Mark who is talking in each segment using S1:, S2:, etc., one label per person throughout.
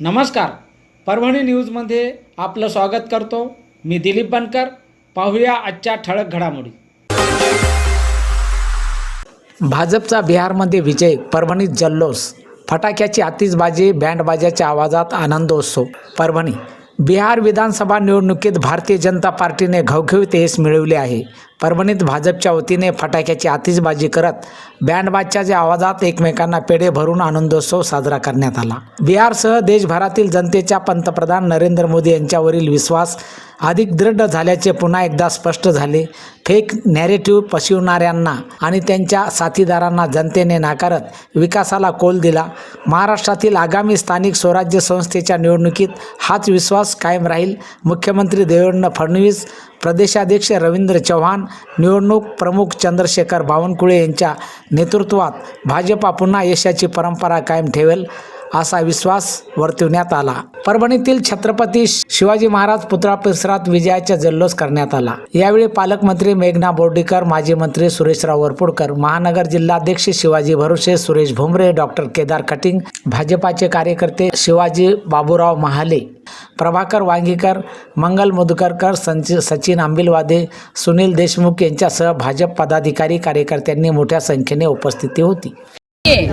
S1: नमस्कार. परभणी न्यूजमध्ये आपलं स्वागत करतो. मी दिलीप बनकर. पाहूया आजच्या ठळक घडामोडी. भाजपचा बिहारमध्ये विजय परभणीत जल्लोष. फटाक्याची आतिषबाजी बँडबाजाच्या आवाजात आनंदोत्सव. परभणी. बिहार विधानसभा निवडणुकीत भारतीय जनता पार्टीने घवघवीत यश मिळवले आहे. परभणीत भाजपच्या वतीने फटाक्याची आतिषबाजी करत बँडबाजच्या आवाजात एकमेकांना पेढे भरून आनंदोत्सव साजरा करण्यात आला. बिहारसह देशभरातील जनतेच्या पंतप्रधान नरेंद्र मोदी यांच्यावरील विश्वास अधिक दृढ झाल्याचे पुन्हा एकदा स्पष्ट झाले. फेक नॅरेटिव्ह पसरवणाऱ्यांना आणि त्यांच्या साथीदारांना जनतेने नाकारत विकासाला कोल दिला. महाराष्ट्रातील आगामी स्थानिक स्वराज्य संस्थेच्या निवडणुकीत हाच विश्वास कायम राहील. मुख्यमंत्री देवेंद्र फडणवीस प्रदेशाध्यक्ष रवींद्र चव्हाण निवडणूक प्रमुख चंद्रशेखर बावनकुळे यांच्या नेतृत्वात भाजपा पुन्हा यशाची परंपरा कायम ठेवेल असा विश्वास वर्तवण्यात आला. परभणीतील छत्रपती शिवाजी महाराज पुतळा परिसरात विजयाचा जल्लोष करण्यात आला. यावेळी पालकमंत्री मेघना बोर्डीकर माजी मंत्री सुरेशराव वरपुडकर महानगर जिल्हाध्यक्ष शिवाजी भरुसे सुरेश भुमरे डॉक्टर केदार कटिंग भाजपाचे कार्यकर्ते शिवाजी बाबूराव महाले प्रभाकर वांगीकर मंगल मुदकरकर संच सचिन आंबिलवादे सुनील देशमुख यांच्यासह भाजप पदाधिकारी कार्यकर्त्यांनी मोठ्या संख्येने उपस्थिती होती.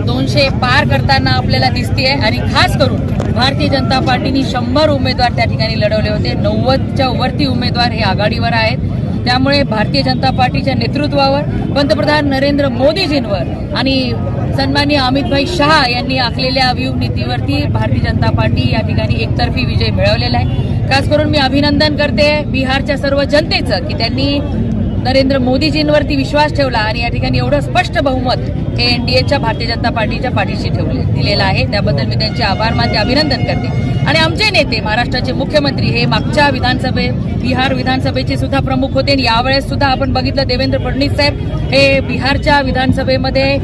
S2: दोनशे पार करताना आपल्याला दिसते आणि खास करून भारतीय जनता पार्टीने शंभर उमेदवार त्या ठिकाणी लढवले होते. नव्वदच्या वरती उमेदवार हे आघाडीवर आहेत. त्यामुळे भारतीय जनता पार्टीच्या नेतृत्वावर पंतप्रधान नरेंद्र मोदीजींवर आणि सन्माननीय अमितभाई शहा यांनी आखलेल्या व्यूह नीतीवरती भारतीय जनता पार्टी या ठिकाणी एकतर्फी विजय मिळवलेला आहे. खास करून मी अभिनंदन करते बिहारच्या सर्व जनतेचं की त्यांनी नरेंद्र मोदीजींवरती विश्वास ठेवला आणि या ठिकाणी एवढं स्पष्ट बहुमत हे एनडीएच्या भारतीय जनता पार्टीच्या पाठीशी ठेवले दिलेलं आहे. त्याबद्दल मी त्यांचे आभार मानते अभिनंदन करते. आणि आमचे नेते महाराष्ट्राचे मुख्यमंत्री हे मागच्या विधानसभे बिहार विधानसभेचे सुद्धा प्रमुख होते. आणि यावेळेस सुद्धा आपण बघितलं देवेंद्र फडणवीस साहेब हे बिहारच्या विधानसभेमध्ये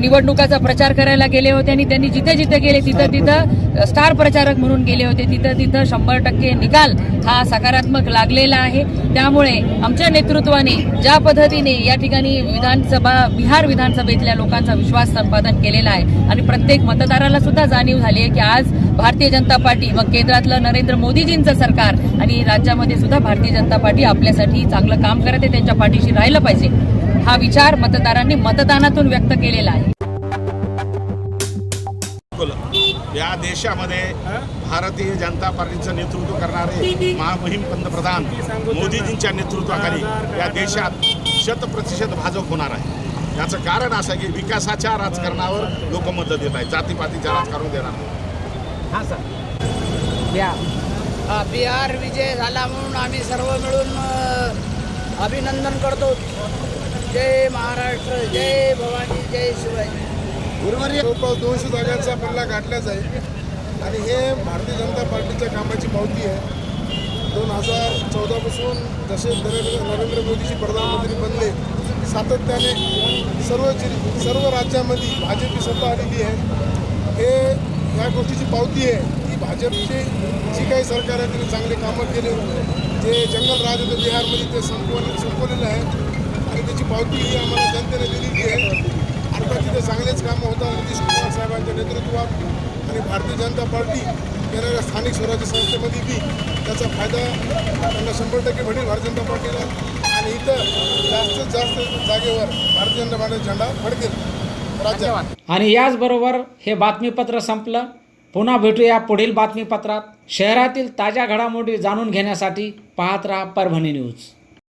S2: निवडणुकाचा प्रचार करायला गेले होते. आणि त्यांनी जिथे जिथे गेले तिथं तिथं स्टार प्रचारक म्हणून गेले होते. तिथं तिथं शंभर टक्के निकाल हा सकारात्मक लागलेला आहे. त्यामुळे आमच्या नेतृत्वाने ज्या पद्धतीने या ठिकाणी विधानसभा बिहार विधानसभेतल्या लोक लोकांचा विश्वास संपादन केलेला आहे. आणि प्रत्येक मतदाराला सुद्धा जाणीव झाली आहे की आज भारतीय जनता पार्टी मग केंद्रातलं नरेंद्र मोदीजींचं सरकार आणि राज्यामध्ये सुद्धा भारतीय जनता पार्टी आपल्यासाठी चांगलं काम करत आहे त्यांच्या पाठीशी राहिलं पाहिजे. हा विचार मतदारांनी मतदानातून व्यक्त केलेला आहे.
S3: या देशामध्ये भारतीय जनता पार्टीचं नेतृत्व करणारे महामहिम पंतप्रधान मोदीजींच्या नेतृत्वाखाली या देशात शतप्रतिशत भाजप होणार आहे. याचं कारण असं की विकासाच्या राजकारणावर लोक मत देत आहेत. जातीपातीच्या राजकारण देणार नाही.
S1: हां सर. या
S4: हा, बिहार विजय झाला म्हणून आम्ही सर्व मिळून अ, अभिनंदन करतो. जय महाराष्ट्र जय भवानी जय शिवाजी.
S5: गुरुवारी जवळपास दोनशे जागांचा पल्ला गाठलाच आहे आणि हे भारतीय जनता पार्टीच्या कामाची पावती आहे. हजार चौदापासून जसे नरेंद्र नरेंद्र मोदीजी प्रधानमंत्री बनले सातत्याने सर्व जिल सर्व राज्यामध्ये भाजपची सत्ता आलेली आहे. हे या गोष्टीची पावती आहे की भाजपचे जी काही सरकार आहे त्यांनी चांगले कामं केले. जे जंगल राज होतं बिहारमध्ये ते संपवले संपवलेलं आहे. आणि त्याची पावती ही आम्हाला जनतेने दिलेली आहे. आता तिथे चांगलेच कामं होतात. नितीश कुमार साहेबांच्या नेतृत्वात आणि भारतीय जनता पार्टी येणाऱ्या स्थानिक स्वराज्य संस्थेमध्ये बी त्याचा फायदा त्यांना शंभर टक्के भेटेल भारतीय जनता पार्टीला. आणि इथं जास्तीत जास्त जागेवर भारतीय जनता पार्टीचा झेंडा फडकेल. राज्यात.
S1: आणि याचबरोबर हे बातमीपत्र संपलं. पुन्हा भेटूया पुढील बातमीपत्रात. शहरातील ताज्या घडामोडी जाणून घेण्यासाठी पाहत राहा परभणी न्यूज.